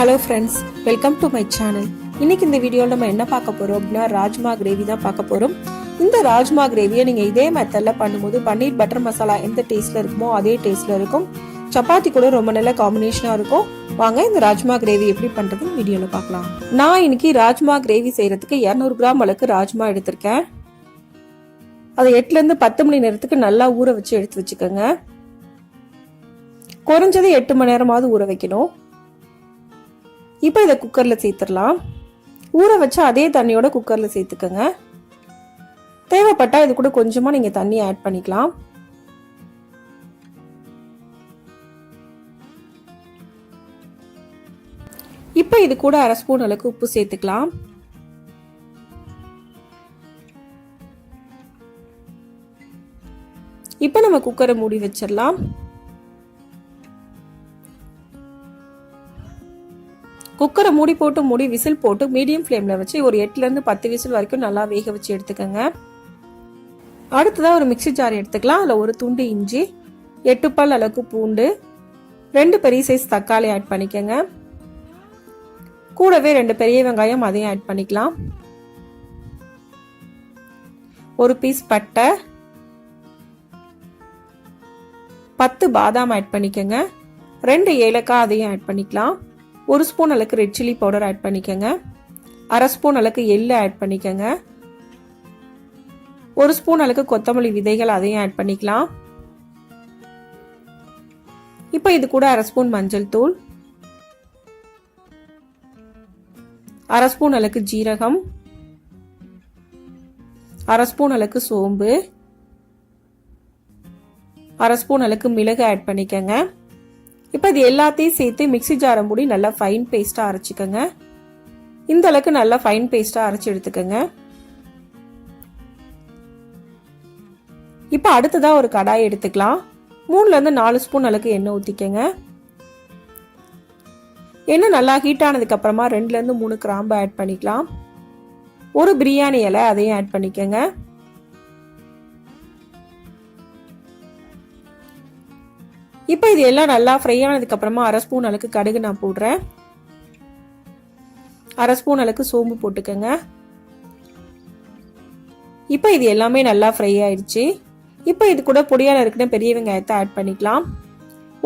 Hello friends welcome to my channel இன்னைக்கு இந்த வீடியோவில் நம்ம என்ன பார்க்க போறோம் அப்படின்னா ராஜ்மா கிரேவி தான் பார்க்க போறோம். இந்த ராஜ்மா கிரேவியை நீங்கள் இதே மெத்தடில் பண்ணும்போது பன்னீர் பட்டர் மசாலா எந்த டேஸ்ட்ல இருக்குமோ அதே டேஸ்ட்ல இருக்கும். சப்பாத்தி கூட ரொம்ப நல்ல காம்பினேஷனாக இருக்கும். வாங்க இந்த ராஜ்மா கிரேவி எப்படி பண்ணுறதுன்னு வீடியோவில் பார்க்கலாம். நான் இன்னைக்கு ராஜ்மா கிரேவி செய்யறதுக்கு இரநூறு கிராம் அளவுக்கு ராஜ்மா எடுத்திருக்கேன். அதை எட்டுலேருந்து பத்து மணி நேரத்துக்கு நல்லா ஊற வச்சு எடுத்து வச்சுக்கோங்க. குறைஞ்சது எட்டு மணி நேரமாவது ஊற வைக்கணும். இப்போ இதை குக்கரில் சேர்த்துடலாம். ஊற வச்ச அதே தண்ணியோட குக்கரில் சேர்த்துக்கோங்க. தேவைப்பட்டால் இது கூட கொஞ்சமாக நீங்கள் தண்ணி ஆட் பண்ணிக்கலாம். இப்போ இது கூட அரை ஸ்பூன் அளவுக்கு உப்பு சேர்த்துக்கலாம். இப்போ நம்ம குக்கரை மூடி வச்சிடலாம். குக்கரை மூடி போட்டு மூடி விசில் போட்டு மீடியம் ஃப்ளேமில் வச்சு ஒரு எட்டுலேருந்து பத்து விசில் வரைக்கும் நல்லா வேக வச்சு எடுத்துக்கோங்க. அடுத்ததாக ஒரு மிக்ஸி ஜார் எடுத்துக்கலாம். அதில் ஒரு துண்டு இஞ்சி எட்டு பால் அளவுக்கு பூண்டு ரெண்டு பெரிய சைஸ் தக்காளி ஆட் பண்ணிக்கோங்க. கூடவே ரெண்டு பெரிய வெங்காயம் அதையும் ஆட் பண்ணிக்கலாம். ஒரு பீஸ் பட்டை பத்து பாதாம் ஆட் பண்ணிக்கோங்க. ரெண்டு ஏலக்காய் அதையும் ஆட் பண்ணிக்கலாம். ஒரு ஸ்பூன் அளவுக்கு ரெட் சில்லி பவுடர் ஆட் பண்ணிக்கோங்க. அரை ஸ்பூன் அளவுக்கு எள்ளு ஆட் பண்ணிக்கோங்க. ஒரு ஸ்பூன் அளவுக்கு கொத்தமல்லி விதைகள் அதையும் ஆட் பண்ணிக்கலாம். இப்போ இது கூட அரை ஸ்பூன் மஞ்சள் தூள். அரை ஸ்பூன் அளவுக்கு ஜீரகம். அரை ஸ்பூன் அளவுக்கு சோம்பு. அரை ஸ்பூன் அளவுக்கு மிளகு ஆட் பண்ணிக்கோங்க. இப்போ இது எல்லாத்தையும் சேர்த்து மிக்ஸி ஜாரை மூடி நல்லா ஃபைன் பேஸ்ட்டாக அரைச்சிக்கோங்க. இந்த அளவுக்கு நல்லா ஃபைன் பேஸ்ட்டாக அரைச்சி எடுத்துக்கோங்க. இப்போ அடுத்ததாக ஒரு கடாய் எடுத்துக்கலாம். மூணுலேருந்து நாலு ஸ்பூன் அளவுக்கு எண்ணெய் ஊற்றிக்கோங்க எண்ணெய் நல்லா ஹீட் ஆனதுக்கப்புறமா ரெண்டுலேருந்து மூணு கிராம்பு ஆட் பண்ணிக்கலாம். ஒரு பிரியாணி இலை அதையும் ஆட் பண்ணிக்கோங்க. இப்போ இது எல்லாம் நல்லா ஃப்ரை ஆனதுக்கப்புறமா அரை ஸ்பூன் அளவுக்கு கடுகு நான் போடுறேன். அரை ஸ்பூன் அளவுக்கு சோம்பு போட்டுக்கோங்க. இப்போ இது எல்லாமே நல்லா ஃப்ரை ஆயிடுச்சு. இப்போ இது கூட பொடியாக நறுக்குன்னு பெரிய வெங்காயத்தை ஆட் பண்ணிக்கலாம்.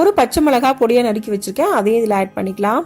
ஒரு பச்சை மிளகாய் பொடியாக நறுக்கி வச்சுருக்கேன் அதையும் இதில் ஆட் பண்ணிக்கலாம்.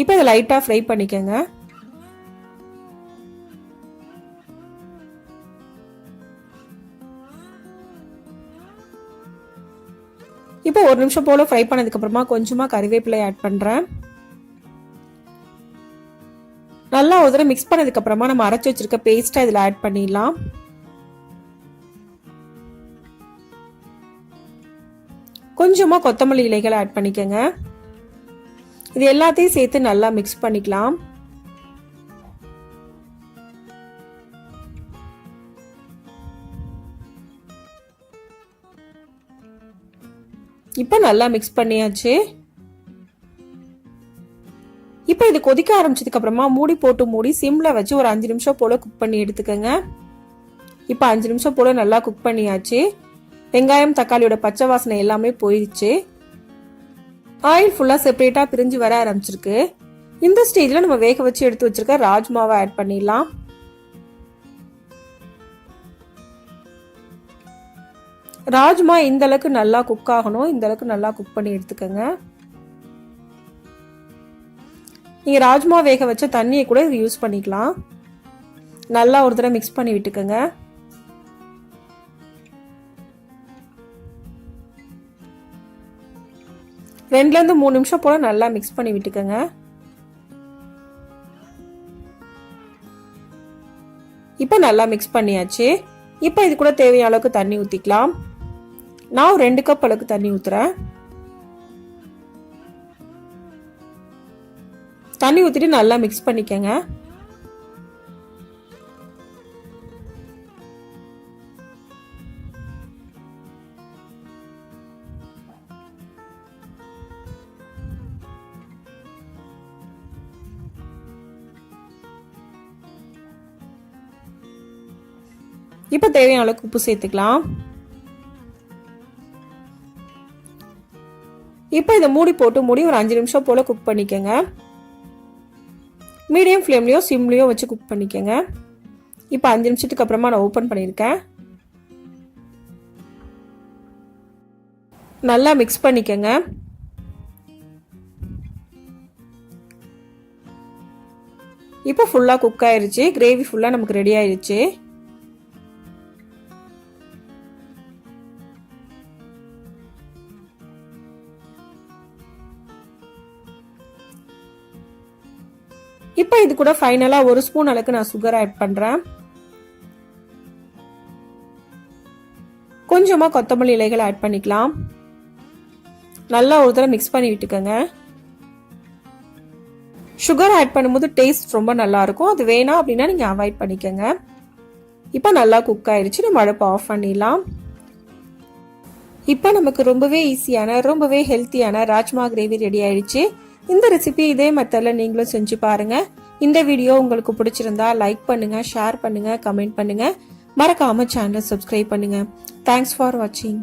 இப்போ இதை லைட்டாக ஃப்ரை பண்ணிக்கோங்க. இப்போ ஒரு நிமிஷம் போல் ஃப்ரை பண்ணதுக்கப்புறமா கொஞ்சமாக கறிவேப்பிலை ஆட் பண்ணுறேன் நல்லா ஒரு தடவை மிக்ஸ் பண்ணதுக்கப்புறமா நம்ம அரைச்சி வச்சிருக்க பேஸ்ட்டை இதில் ஆட் பண்ணிடலாம். கொஞ்சமாக கொத்தமல்லி இலைகளை ஆட் பண்ணிக்கோங்க. இது எல்லாத்தையும் சேர்த்து நல்லா மிக்ஸ் பண்ணிக்கலாம். இப்போ நல்லா மிக்ஸ் பண்ணியாச்சு. இப்போ இது கொதிக்க ஆரம்பிச்சதுக்கு அப்புறமா மூடி போட்டு மூடி சிம்ல வச்சு ஒரு அஞ்சு நிமிஷம் போல குக் பண்ணி எடுத்துக்கோங்க. இப்போ அஞ்சு நிமிஷம் போல நல்லா குக் பண்ணியாச்சு. வெங்காயம் தக்காளியோட பச்சை வாசனை எல்லாமே போயிடுச்சு. ஆயில் ஃபுல்லாக செப்பரேட்டாக பிரிஞ்சு வர ஆரம்பிச்சிருக்கு. இந்த ஸ்டேஜில் நம்ம வேக வச்சு எடுத்து வச்சிருக்க ராஜ்மாவை ஆட் பண்ணிடலாம். ராஜ்மா இந்த அளவுக்கு நல்லா குக் ஆகணும். இந்த அளவுக்கு நல்லா குக் பண்ணி எடுத்துக்கோங்க. நீங்கள் ராஜ்மா வேக வச்ச தண்ணியை கூட இது யூஸ் பண்ணிக்கலாம். நல்லா ஒரு தடவை மிக்ஸ் பண்ணி விட்டுக்கோங்க. ரெண்டுலேருந்து மூணு நிமிஷம் போல் நல்லா மிக்ஸ் பண்ணி விட்டுக்கோங்க. இப்போ நல்லா மிக்ஸ் பண்ணியாச்சு. இப்போ இது கூட தேவையான அளவுக்கு தண்ணி ஊற்றிக்கலாம் நான் ஒரு ரெண்டு கப் அளவுக்கு தண்ணி ஊற்றுறேன் தண்ணி ஊற்றிட்டு நல்லா மிக்ஸ் பண்ணிக்கங்க. இப்போ தேவையான அளவுக்கு உப்பு சேர்த்துக்கலாம். இப்போ இதை மூடி போட்டு மூடி ஒரு அஞ்சு நிமிஷம் போல் குக் பண்ணிக்கோங்க. மீடியம் ஃப்ளேம்லேயோ சிம்லேயோ வச்சு குக் பண்ணிக்கோங்க. இப்போ அஞ்சு நிமிஷத்துக்கு அப்புறமா நான் ஓப்பன் பண்ணியிருக்கேன். நல்லா மிக்ஸ் பண்ணிக்கோங்க. இப்போ ஃபுல்லாக குக் ஆயிடுச்சு கிரேவி ஃபுல்லாக நமக்கு ரெடி ஆயிடுச்சு இப்போ இது கூட ஃபைனலாக ஒரு ஸ்பூன் அளவுக்கு நான் சுகர் ஆட் பண்ணுறேன் கொஞ்சமாக கொத்தமல்லி இலைகள் ஆட் பண்ணிக்கலாம். நல்லா ஒரு தடவை மிக்ஸ் பண்ணி விட்டுக்கோங்க. சுகர் ஆட் பண்ணும்போது டேஸ்ட் ரொம்ப நல்லாயிருக்கும் அது வேணாம் அப்படின்னா நீங்கள் அவாய்ட் பண்ணிக்கோங்க. இப்போ நல்லா குக் ஆயிடுச்சு நம்ம அடுப்பு ஆஃப் பண்ணிடலாம். இப்போ நமக்கு ரொம்பவே ஈஸியான ரொம்பவே ஹெல்த்தியான ராஜ்மா கிரேவி ரெடி ஆயிடுச்சு இந்த ரெசிபி இதே மெத்தடில் நீங்களும் செஞ்சு பாருங்கள் இந்த வீடியோ உங்களுக்கு பிடிச்சிருந்தா லைக் பண்ணுங்கள் ஷேர் பண்ணுங்கள் கமெண்ட் பண்ணுங்கள் மறக்காமல் சேனலை சப்ஸ்கிரைப் பண்ணுங்கள் தேங்க்ஸ் ஃபார் வாட்சிங்